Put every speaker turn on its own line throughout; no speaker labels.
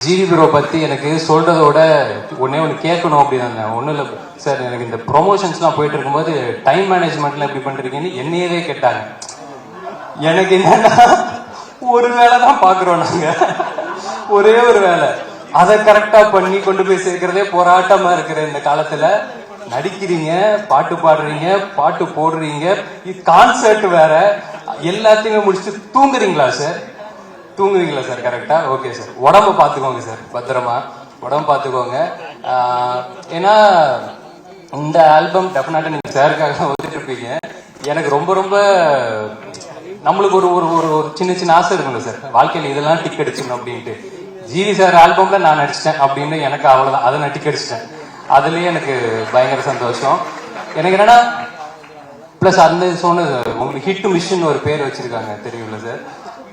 GV bro பத்தி எனக்கு சொல்றதோட ஒன்னே ஒன்று கேட்கணும் அப்படின்னு ஒன்றும் இல்லை சார் எனக்கு இந்த ப்ரொமோஷன்ஸ்லாம் போயிட்டு இருக்கும்போது டைம் மேனேஜ்மெண்ட்ல எப்படி பண்றீங்கன்னு என்னையவே கேட்டாங்க. எனக்கு என்னன்னா ஒரு வேலை தான் பாக்குறோம் நாங்க. ஒரே ஒரு வேலை. அதை கரெக்டா பண்ணி கொண்டு போய் சேர்க்கிறதே போராட்டமா இருக்கிற இந்த காலத்துல. நடிக்கிறீங்க பாட்டு பாடுறீங்க பாட்டு போடுறீங்க. கான்சர்ட் வேற. எல்லாத்தையுமே முடிச்சுட்டு தூங்குறீங்களா சார் தூங்குவீங்களா சார்? கரெக்டா ஓகே சார் உடம்ப பாத்துக்கோங்க சார் பத்திரமா. உடம்பு பாத்துக்கோங்க ஏன்னா இந்த ஆல்பம் டெஃபினட்டா நீங்க சாருக்காக வந்துட்டு இருப்பீங்க. எனக்கு ரொம்ப ரொம்ப நம்மளுக்கு ஒரு ஒரு ஒரு ஒரு சின்ன சின்ன ஆசை இருக்கும்ல சார் வாழ்க்கையில இதெல்லாம் டிக் அடிச்சிடணும் அப்படின்ட்டு. ஜிவி சார் ஆல்பம்ல நான் நடிச்சிட்டேன் அப்படின்னு எனக்கு அவ்வளவுதான். அதை நான் டிக் அடிச்சிட்டேன். அதுலயே எனக்கு பயங்கர சந்தோஷம். எனக்கு என்னன்னா பிளஸ் அந்த சொன்னது உங்களுக்கு ஹிட் மிஷின் ஒரு பேர் வச்சிருக்காங்க தெரியும்ல சார்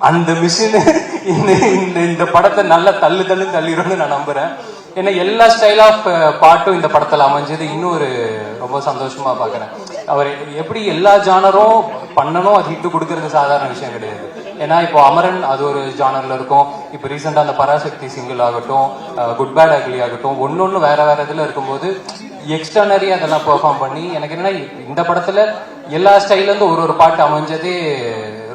அந்த மிஷின் இந்த இந்த இந்த படத்தை நல்ல தள்ளு தள்ளு தள்ளிடும்னு நான் நம்புறேன். ஏன்னா எல்லா ஸ்டைல் ஆஃப் பாட்டும் இந்த படத்தில் அமைஞ்சது. இன்னும் ஒரு ரொம்ப சந்தோஷமா பாக்குறேன். அவர் எப்படி எல்லா ஜானரும் பண்ணணும் அது ஹிட்டு கொடுக்கறது சாதாரண விஷயம் கிடையாது. ஏன்னா இப்போ அமரன் அது ஒரு ஜானர்ல இருக்கும். இப்போ ரீசெண்டாக அந்த பராசக்தி சிங்கிள் ஆகட்டும் குட் பேட் அக்லி ஆகட்டும் ஒன்று வேற வேற இதில் இருக்கும்போது எக்ஸ்டர்னரி அதெல்லாம் பெர்ஃபார்ம் பண்ணி எனக்கு என்னன்னா இந்த படத்துல எல்லா ஸ்டைல்ல இருந்து ஒரு ஒரு பாட்டு அமைஞ்சதே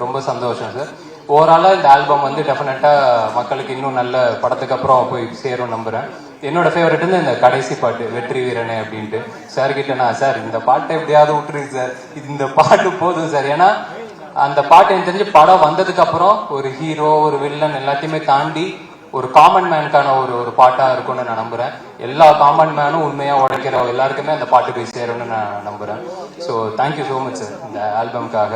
ரொம்ப சந்தோஷம் சார் ஓவராலாக இந்த ஆல்பம் வந்து டெஃபினட்டாக மக்களுக்கு இன்னும் நல்ல படத்துக்கு அப்புறம் போய் சேரும் நம்புகிறேன் என்னோட ஃபேவரட் வந்து இந்த கடைசி பாட்டு வெற்றி வீரனே அப்படின்ட்டு. சார் கிட்ட நான் சார் இந்த பாட்டை எப்படியாவது விட்டுருங்க சார் இது இந்த பாட்டு போதும் சார் ஏன்னா அந்த பாட்டு எனக்கு தெரிஞ்சு படம் வந்ததுக்கு அப்புறம் ஒரு ஹீரோ ஒரு வில்லன் எல்லாத்தையுமே தாண்டி ஒரு காமன் மேனுக்கான ஒரு ஒரு பாட்டா இருக்கும்னு நான் நம்புறேன். எல்லா காமன் மேனும் உண்மையா உழைக்கிற எல்லாருக்குமே அந்த பாட்டு போய் சேரும்னு நான் நம்புறேன். So thank you so much sir இந்த ஆல்பம்காக